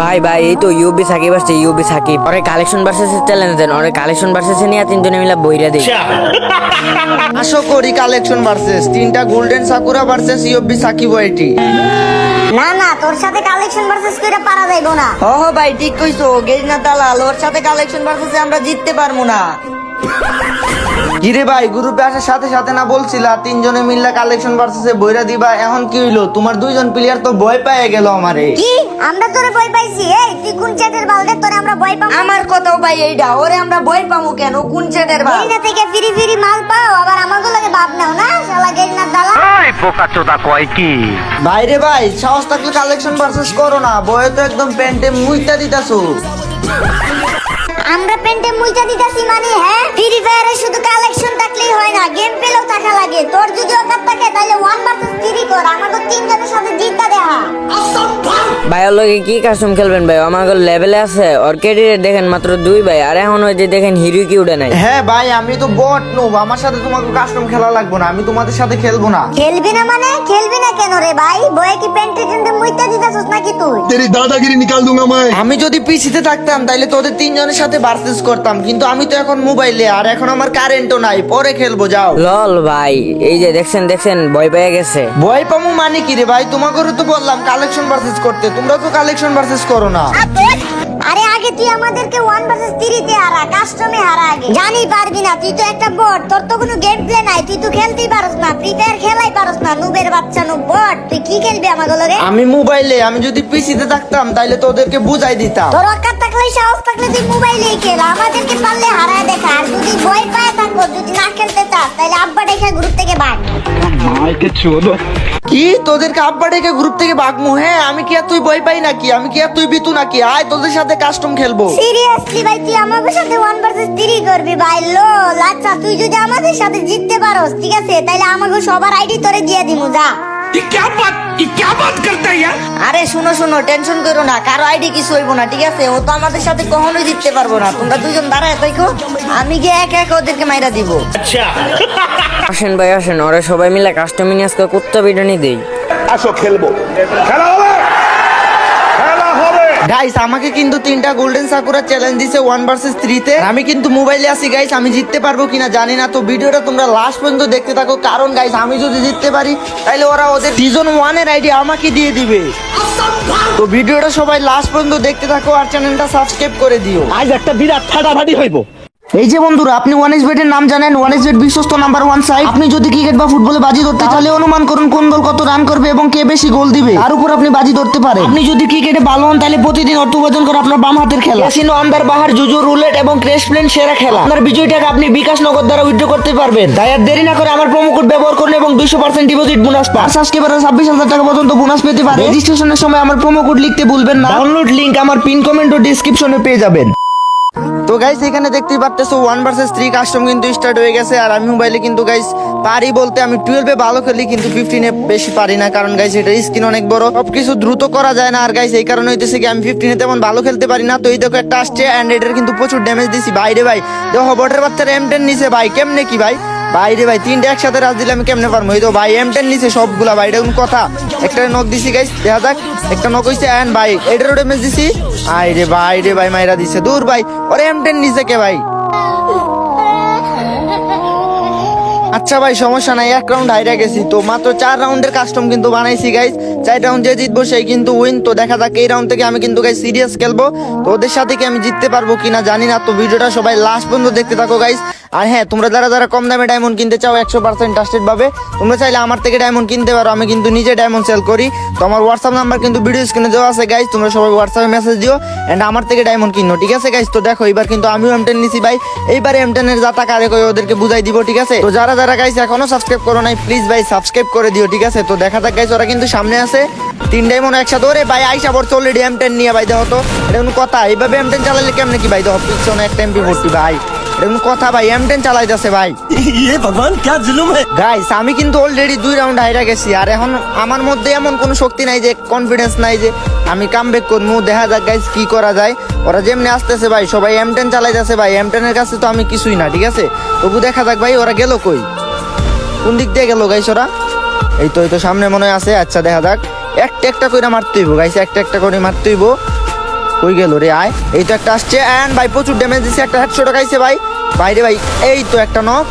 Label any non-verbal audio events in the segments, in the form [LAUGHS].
ভাই ভাই এই তো ইউবি সাকিব আসছে ইউবি সাকিব। ওরে কালেকশন ভার্সেস চ্যালেঞ্জ দেন ওরে কালেকশন ভার্সেস নিয়ে তিনজনে মিলে বইরা দেই। আশো করি কালেকশন ভার্সেস তিনটা golden sakura versus UB Sakib IT না না তোর সাথে কালেকশন ভার্সেস করে পারা যাইবো না। হ হ ভাই ঠিক কইছো গেজনা দালাল ওর সাথে কালেকশন ভার্সেসে আমরা জিততে পারব না। [LAUGHS] কিরে ভাই গ্রুপে আসার সাথে সাথে না বলছিলা তিনজনে মিল্লা কালেকশন ভার্সেসে বইরা দিবা এখন কি হইল? তোমার দুইজন প্লেয়ার তো ভয় পেয়ে গেল আমারে। কি? আমরা তোরে ভয় পাইছি? এই তুই কোন চ্যাটের বালদে তোরে আমরা ভয় পাবো। আমার কথাও ভাই এইটা ওরে আমরা ভয় পামু কেন? কোন ছেলের ভাই এইটা থেকে ফিরি ফিরি মাল পাও আবার আমাকে লাগে ভাব নাও না? শালা গেরিনার দালা। এই পোকাচোদা কয় কি? ভাইরে ভাই সাহস থাকলে কালেকশন ভার্সেস করো না বয়ে তো একদম প্যান্টে মুইতা দিতাছো। [LAUGHS] আমরা পেন্টে মুইটা দিতাছি মানে হ্যাঁ? ফ্রি ফায়ারে শুধু কালেকশন থাকলেই হয় না গেম পেলেও থাকা লাগে। তোর যদি অকাত থাকে তাহলে ওয়ান ভার্সেস থ্রি কর আমাকে তিনজনের সাথে জিতটা দেখা। ভাই ওর লগে কি কাস্টম খেলবেন ভাই? আমাকে লেভেলে আছে ওর ক্যারিয়ার দেখেন মাত্র দুই ভাই আর এখন ওই যে দেখেন হিরো কি উঠে নাই। হ্যাঁ ভাই আমি তো বট নোব আমার সাথে তোমাকে কাস্টম খেলা লাগবে না আমি তোমাদের সাথে খেলব না। খেলবি না মানে? খেলবি না কেন রে ভাই? বয়ে কি দিতাছস নাকি তুই? তেরি দাদাগিরি নিকাল দুঙ্গা মাই আমি যদি পিসিতে থাকতাম তাইলে তোদের তিনজনের সাথে ভার্সেস করতাম কিন্তু আমি তো এখন মোবাইলে আর এখন আমার কারেন্টও নাই পরে খেলব যাও। লল ভাই এই যে দেখছেন দেখছেন ভয় পেয়ে গেছে। ভয় পামু মানে কি রে ভাই? তোমাকে তো বললাম কালেকশন ভার্সেস করতে তোমরা তো কালেকশন ভার্সেস করো না। তুই আমাদেরকে ওয়ান ভার্সেস থ্রিতে হারা কাস্টমে হারা আগে। জানি পারবি না তুই তো একটা বট তোর তো কোনো গেম প্লে নাই তুই তো খেলতেই পারস না ফ্রি ফায়ার খেলাই পারস না নুবের বাচ্চা নুব বট তুই কি খেলবি আমাকে লগে আমি মোবাইলে আমি যদি পিসিতে থাকতাম তাহলে তোদেরকে বুঝাই দিতাম। তোর অকাত থাকলে সাহস থাকলে তুই মোবাইলেই খেল আমাদেরকে পারলে হারায় দেখা আর যদি ভয় পায় থাকব যদি না খেলতে চাস তাহলে আব্বা ডেকে গ্রুপ থেকে বাদ। কি? তোদেরকে আব্বা ডেকে গ্রুপ থেকে বাগমু হ্যাঁ? আমি কি আর তুই বই পাই নাকি? আমি কি আর তুই বিতু নাকি? আয়, তোদের সাথে কাস্টম খেলব। সিরিয়াসলি ভাই, তুই আমাদের সাথে ওয়ান ভার্সেস থ্রি করবি ভাই লো আচ্ছা তুই যদি আমাদের সাথে জিততে পারোস, ঠিক আছে? তাহলে আমাকে সবার আইডি তোরে দিয়ে দিমু যা। ই কি বাত ই কি বাত করতা ইয়ার আরে শুনো শুনো টেনশন করো না কারও আইডি কিছু হইব না ঠিক আছে? ও তো আমাদের সাথে কখনোই জিততে পারব না। তোমরা দুজন দাঁড়ায় দেখো আমি গিয়ে এক এক ওদেরকে মাইরা দিব। আচ্ছা। আসেন ভাই আসেন ওরা সবাই মিলে কাস্টমিং আজকে কুত্তা বিরিয়ানি দেই। আসো খেলব। খেলা হবে? গাইস আমাকে কিন্তু তিনটা গোল্ডেন সাকুরা চ্যালেঞ্জ দিছে ওয়ান ভার্সেস থ্রিতে আমি কিন্তু মোবাইলে আসি গাইস আমি জিততে পারব কিনা জানি না। তো ভিডিওটা তোমরা লাস্ট পর্যন্ত দেখতে থাকো। কারণ গাইস আমি যদি জিততে পারি তাহলে ওরা ওদের সিজন ওয়ানের আইডি আমাকে দিয়ে দিবে। তো ভিডিওটা সবাই লাস্ট পর্যন্ত দেখতে থাকো আর চ্যানেলটা সাবস্ক্রাইব করে দিও। আজ একটা বিরাট ফাটাফাটি হইব। এই যে বন্ধুরা আপনি ওয়ান এস বেটের নাম জানেন ওয়ান এস বেট বিশ্বস্ত নাম্বার ওয়ান সাইট আপনি যদি ক্রিকেট বা ফুটবলে বাজি ধরতে তাহলে অনুমান করুন কোন দল কত রান করবে এবং কে বেশি গোল দিবে। তার উপর আপনি বাজি ধরতে পারেন। আপনি যদি ক্রিকেটে ভালো হন তাহলে প্রতিদিন অর্থ উপার্জন করে আপনার বাম হাতের খেলা। ক্যাসিনো আন্দার বাহার জুজু রুলেট এবং ক্রেশ প্লেন সেরা খেলা। আপনার বিজয়ী টাকা আপনি বিকাশ নগদ দ্বারা উইথড্র করতে পারবেন। তাই আর দেরি না করে আমার প্রোমো কোড ব্যবহার করুন এবং দুইশো পার্সেন্ট ডিপোজিট বোনাস পান। সাবস্ক্রাইবার ছাব্বিশ হাজার টাকা পর্যন্ত বোনাস পেতে পারেন। রেজিস্ট্রেশনের সময় আমার প্রোমো কোড লিখতে ভুলবেন না। ডাউনলোড লিংক আমার পিন কমেন্ট ও ডিসক্রিপশনে পেয়ে যাবেন। তো গাইস এখানে দেখতেই পারতেছো ওয়ান ভার্সেস থ্রি কাস্টম কিন্তু স্টার্ট হয়ে গেছে। আর আমি মোবাইলে কিন্তু গাইস পারি বলতে আমি টুয়েলভে ভালো খেলি, কিন্তু ফিফটিনে বেশি পারি না, কারণ গাইস এটা স্ক্রিন অনেক বড়। সবকিছু দ্রুত করা যায় না, আর গাইস এই কারণে হইতেছে কি, আমি ফিফটিনে তেমন ভালো খেলতে পারি না। তো এই দেখো, একটা আসছে অ্যান্ড এটার কিন্তু প্রচুর ড্যামেজ দিছি। বাইরে ভাই, দেখো বটের বাচ্চারা এম টেন নিছে ভাই, কেমনে কি ভাই? বাইরে ভাই, তিনটে একসাথে রাজ দিলে আমি কেমনে পারব? এই তো ভাই এম টেন নিছে সবগুলা ভাই, এটা কোন কথা? একটা নক দিছি গাইস দেখা যাক। একটা নক হইছে অ্যান্ড ভাই এটারও ড্যামেজ দিছি? আই রে ভাই রে ভাই, মাইরা দিছে। দূর ভাই, ওরে এম টেন নিছে কে ভাই? আচ্ছা ভাই, সমস্যা নাই, এক রাউন্ড হাইরা গেছি। তো মাত্র চার রাউন্ডের কাস্টম কিন্তু বানাইছি গাইস চার রাউন্ড যে জিতবো, সেই কিন্তু উইন তো দেখা যাক, এই রাউন্ড থেকে আমি কিন্তু গাইস সিরিয়াস খেলব। তো ওদের সাথে কি আমি জিততে পারব কিনা জানি না। তো ভিডিওটা সবাই লাস্ট পর্যন্ত দেখতে থাকো গাইস আর হ্যাঁ তোমরা যারা যারা কম দামে ডায়মন্ড কিনতে চাও একশো পার্সেন্ট ট্রাস্টেড ভাবে তোমরা চাইলে আমার থেকে ডায়মন্ড কিনতে পারো, আমি কিন্তু নিজে ডায়মন্ড সেল করি। তো আমার হোয়াটসঅ্যাপ নাম্বার কিন্তু ভিডিও স্ক্রিনে দেওয়া আছে গাইস তোমরা সবাই হোয়াটসঅ্যাপে মেসেজ দিও এন্ড আমার থেকে ডায়মন্ড কিনো, ঠিক আছে গাইস তো দেখো, এবার কিন্তু আমিও এম টেন নিছি, ভাই। এইবার এম টেনের যা টাকা রেখে ওদেরকে বুঝাই দিব, ঠিক আছে? তো যারা যারা গাইস এখনও সাবস্ক্রাইব করো নাই প্লিজ ভাই সাবস্ক্রাইব করে দিও, ঠিক আছে? তো দেখা যাক গাইস ওরা কিন্তু সামনে আছে। তিনটাই মনে হয় একসাথে, ওরে ভাই, আইসা পড়ছে অলরেডি এম টেন নিয়ে, ভাই, দেখো তো। এটা কোনো কথা, এইভাবে এম টেন চালালে কেমনে কি, ভাই? দেখো, পিছনে একটা এমপি ভর্তি ভাই। এরকম কথা ভাই এমটেন চালাই যাচ্ছে ভাই। ইয়ে ভগবান ক্যা জুলুম হ্যায় গাইস আমি কিন্তু অলরেডি দুই রাউন্ড হাইরা গেছি আর এখন আমার মধ্যে এমন কোনো শক্তি নাই যে কনফিডেন্স নাই যে আমি কামব্যাক করব দেখা যাক গাইস কি করা যায়। ওরা যেমনি আসতেছে ভাই সবাই এমটেন চালাই যাচ্ছে ভাই এমটেনের কাছে তো আমি কিছুই না ঠিক আছে? তবু দেখা যাক ভাই ওরা গেল কই? কোন দিক দিয়ে গেল গাইস ওরা? এই তো এই তো সামনে মনে আছে আচ্ছা দেখা যাক। একটা একটা করে মারতেইব গাইস একটা একটা করে মারতেইব কই গেল রে? আয়। এই তো একটা আসছে। এন্ড ভাই, প্রচুর ড্যামেজ দিছে। একটা হেডশট খাইছে ভাই। বাইরে ভাই, এই তো একটা নক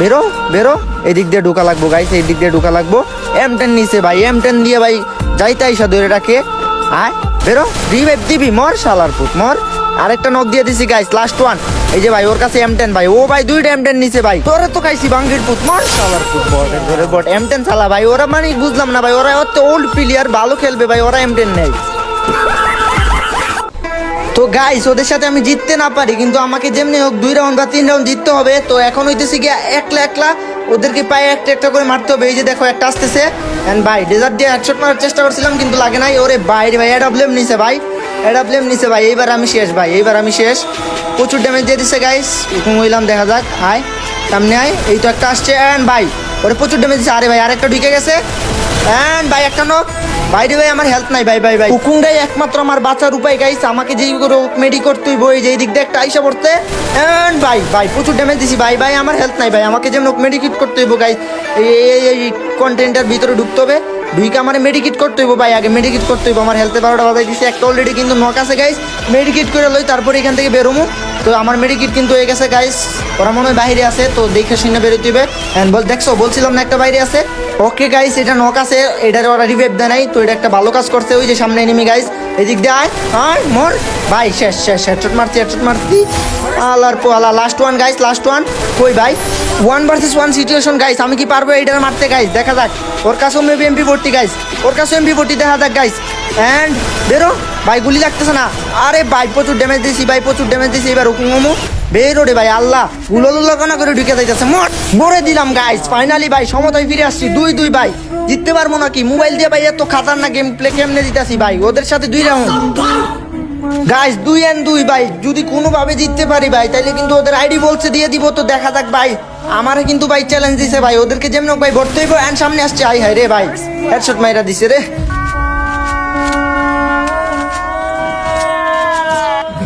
বেরো বেরো। এদিক দিয়ে ঢোকা লাগবো গাইস এই দিক দিয়ে ঢোকা লাগবো। এম টেন নিছে ভাই এম টেন দিয়ে ভাই, যাইতে আইসা ধরে রাখে। আয়, বেরো। রিভাইভ দিবি, মর শালার পুত, মর। আরেকটা নক দিয়ে দিছি গাইস লাস্ট ওয়ান এই যে ভাই, ওর কাছে এম টেন ভাই। ও ভাই, দুইটা এম টেন নিছে ভাই। তোরে তো খাইছি, বাঙ্গির পুত, মর শালার পুত। বট এম টেন চালা ভাই। ওরা মানে বুঝলাম না ভাই, ওরা অত ওল্ড প্লেয়ার ভালো খেলবে ভাই, ওরা এম টেন নেই তো গাইস ওদের সাথে আমি জিততে না পারি, কিন্তু আমাকে যেমনি হোক দুই রাউন্ড বা তিন রাউন্ড জিততে হবে, তো এখন হইতেছি গিয়ে একলা একলা ওদেরকে পায়ে একটা একটা করে মারতে হবে। এই যে দেখো, একটা আসতেছে। অ্যান্ড ভাই ডেজার্ট দিয়ে হেডশট মারার চেষ্টা করছিলাম, কিন্তু লাগে নাই। ওরে বাইরে ভাই এডাব্লেম নিছে ভাই। এডাব্লেম নিছে ভাই, এইবার আমি শেষ ভাই, এইবার আমি শেষ। প্রচুর ড্যামেজ দিয়ে দিছে গাইস এরকম হইলাম, দেখা যাক, আয়। সামনে আয়, এই তো একটা আসছে। অ্যান্ড ভাই, ওরে প্রচুর ড্যামেজ দিছে। আরে ভাই, আরেকটা ঢুকে গেছে। এন্ড ভাই, একটা নক বাইরে ভাই আমার হেল্প নাই, ভাই ভাই ভাই। কুকুংটাই একমাত্র আমার বাঁচার উপায় গাইস আমাকে যেই মেডি করতে হইব এই যে এই দিক দিয়ে একটা আইসা পড়তে। এন্ড ভাই ভাই, প্রচুর ড্যামেজ দিছি, ভাই ভাই, আমার হেল্প নাই, ভাই, আমাকে যেমন মেডিকিট করতে হইব গাইস এই এই কন্টেন্টের ভিতরে ঢুকতে হবে দুইকে আমার মেডিকিট করতে হইব, ভাই, আগে মেডিকিট করতে হইব, আমার হেলথে বারোটা বাজাই দিছে, একটা অলরেডি কিন্তু নক আছে গাইস মেডিকিট করে লই, তারপরে এখান থেকে বেরোমু। তো আমার মেডিকিট কিন্তু হয়ে গেছে গাইস ওরা মনে হয় বাইরে আছে, তো দেখে শুনে বেরোতে হবে। বল, দেখছ, বলছিলাম না একটা বাইরে আছে? ওকে গাইস এটা নক আছে, এটার ওরা রিভেভ দেয় নাই, তো এটা একটা ভালো কাজ করছে, ওই যে সামনে এনিমি গাইস এদিক দিয়ে আয়। আয়, মোর। ভাই, শেষ শেষ হেডশট মারছি হেডশট মারছি। আলার পোয়ালা last one guys last one কই ভাই? One versus one situation guys আমি কি পারব এইটার মারতে গাইস দেখা যাক। ওর কাছেও মেবি এমপি ভর্তি গাইস ওর কাছেও এমপি ভর্তি দেখা যাক গাইস এন্ড বেরো। ভাই, গুলি লাগতেছে না। আরে ভাই, প্রচুর ড্যামেজ দিছি, ভাই, প্রচুর ড্যামেজ দিছি। এবার হুকুম মোমো। বেরো রে ভাই, আল্লাহ। গুলো লুলো কানা করে ঢুকে যাইতেছে। মোট মরে দিলাম গাইস ফাইনালি ভাই, সমতায় ফিরে আসছি। দুই দুই, ভাই। জিততে পারব নাকি? মোবাইল দিয়ে ভাই এত খাতারনাক গেম প্লে কেমনে জিতাসি ভাই? ওদের সাথে দুই রাউন্ড গাইস দুই অ্যান্ড দুই ভাই। যদি কোনোভাবে জিততে পারি ভাই তাহলে কিন্তু ওদের আইডি বলছে, দিয়ে দিব তো দেখা যাক ভাই। আমারে কিন্তু ভাই চ্যালেঞ্জ দিছে ভাই। ওদেরকে যেমন ভাই, ভরতে হইব। অ্যান্ড সামনে আসছে। আই হাই রে ভাই। হেডশট মাইরা দিছে রে।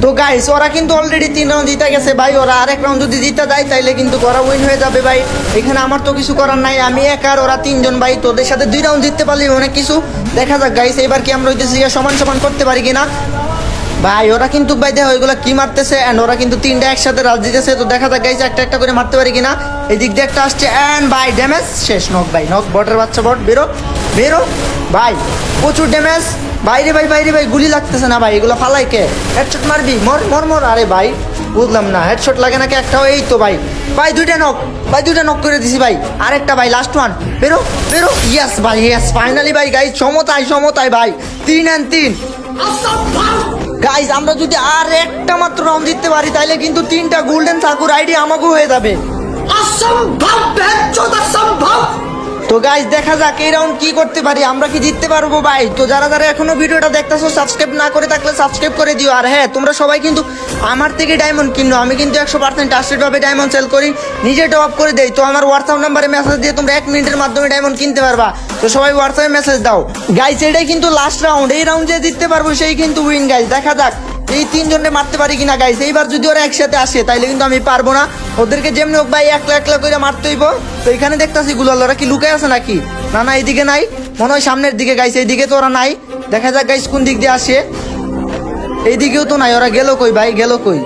তো গাইস ওরা কিন্তু অলরেডি তিন রাউন্ড জিতে গেছে ভাই। ওরা আরেক রাউন্ড যদি জিতে যায়, তাইলে কিন্তু ওরা উইন হয়ে যাবে ভাই। এখানে আমার তো কিছু করার নাই, আমি এক আর ওরা তিনজন ভাই। তোদের সাথে দুই রাউন্ড জিততে পারলে অনেক কিছু। দেখা যাক গাইস এবার কি আমরা গিয়ে সমান সমান করতে পারি কিনা। ভাই, ওরা কিন্তু ভাই দেখো ওইগুলো কি মারতেছে অ্যান্ড ওরা কিন্তু তিনটা একসাথে রাজ দিতেছে তো দেখা যাক গাইস একটা একটা করে মারতে পারি কিনা। এই দিক দিয়ে একটা আসছে অ্যান্ড ভাই ড্যামেজ শেষ নক ভাই নক বটের বাচ্চা বট বেরো বেরো। ভাই, প্রচুর ড্যামেজ বাইরে ভাই বাইরে ভাই, গুলি লাগতেছে না ভাই, এগুলো ফালাই কে? হেডশট মারবি? মর মর মর। আরে ভাই, বুঝলাম না হেডশট লাগে নাকি একটাও? এই তো ভাই। ভাই, দুইটা নক ভাই, দুইটা নক করে দিছি ভাই। আরেকটা ভাই লাস্ট ওয়ান বেরো বেরো। ইয়েস ভাই ইয়েস ফাইনালি ভাই গাইস সমতায় সমতায় ভাই। তিন অ্যান্ড তিন। গাইস আমরা যদি আর একটা মাত্র রাউন্ড জিততে পারি তাহলে কিন্তু তিনটা গোল্ডেন ঠাকুর আইডি আমাকেও হয়ে যাবে। তো গাইস দেখা যাক, এই রাউন্ড কি করতে পারি, আমরা কি জিততে পারব ভাই? তো যারা যারা এখনও ভিডিওটা দেখতেছো সাবস্ক্রাইব না করে থাকলে সাবস্ক্রাইব করে দিও। আর হ্যাঁ তোমরা সবাই কিন্তু আমার থেকে ডায়মন্ড কিনো, আমি কিন্তু একশো পার্সেন্ট ট্রাস্টেড ভাবে ডায়মন্ড সেল করি, নিজে টপ আপ করে দেই। তো আমার হোয়াটসঅ্যাপ নাম্বারে মেসেজ দিয়ে তোমরা এক মিনিটের মাধ্যমে ডায়মন্ড কিনতে পারবা। তো সবাই হোয়াটসঅ্যাপে মেসেজ দাও। গাইস এটাই কিন্তু লাস্ট রাউন্ড এই রাউন্ড যে জিততে পারব, সেই কিন্তু উইন গাইস দেখা যাক। এই তিনজনে মারতে পারি কিনা গাইস এইবার যদি ওরা একসাথে আসে, তাইলে কিন্তু আমি পারব না। ওদেরকে যেমনি হোক, ভাই, একলা একলা করে মারতে হইব। তো এখানে দেখতাছি গুলাল ওরা কি লুকে আছে নাকি? না না, এইদিকে নাই। মনে হয় সামনের দিকে গাইছে এইদিকে তো ওরা নাই। দেখা যাক গাইস কোন দিক দিয়ে আসে। এইদিকেও তো নাই, ওরা গেল কই, ভাই? গেল কই?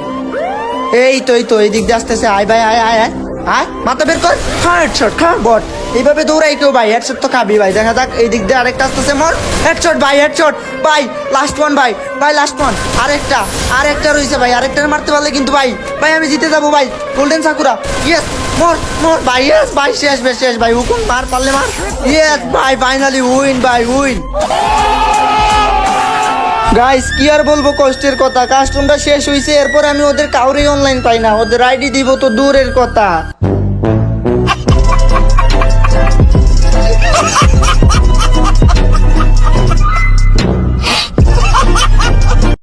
এই তো এই তো এই দিক দিয়ে আসতেছে। আয়, ভাই, আয় আয় আয়। আয়, মাথা বের কর। খা হেডশট খা বট এইভাবে দৌড়াই কেউ ভাই হেডশট তো খাবি ভাই। দেখা যাক, এই দিক দিয়ে আরেকটা আসতেছে মর হেডশট ভাই হেডশট ভাই লাস্ট ওয়ান ভাই। ভাই লাস্ট ওয়ান আরেকটা আরেকটা রয়েছে ভাই আরেকটা মারতে পারলে কিন্তু ভাই ভাই, আমি জিতে যাব ভাই। Golden sakura yes more more ভাই ইয়েস ভাই, শেষ বেশ শেষ ভাই। হুকুম মার, পারলে মার। ইয়েস ভাই ফাইনালি উইন ভাই উইন গাইস কি আর বলব কষ্টের কথা? কাস্টমটা শেষ হয়েছে এরপর আমি ওদের কাউরেই অনলাইন পাই না। ওদের আইডি দিব তো দূরের কথা।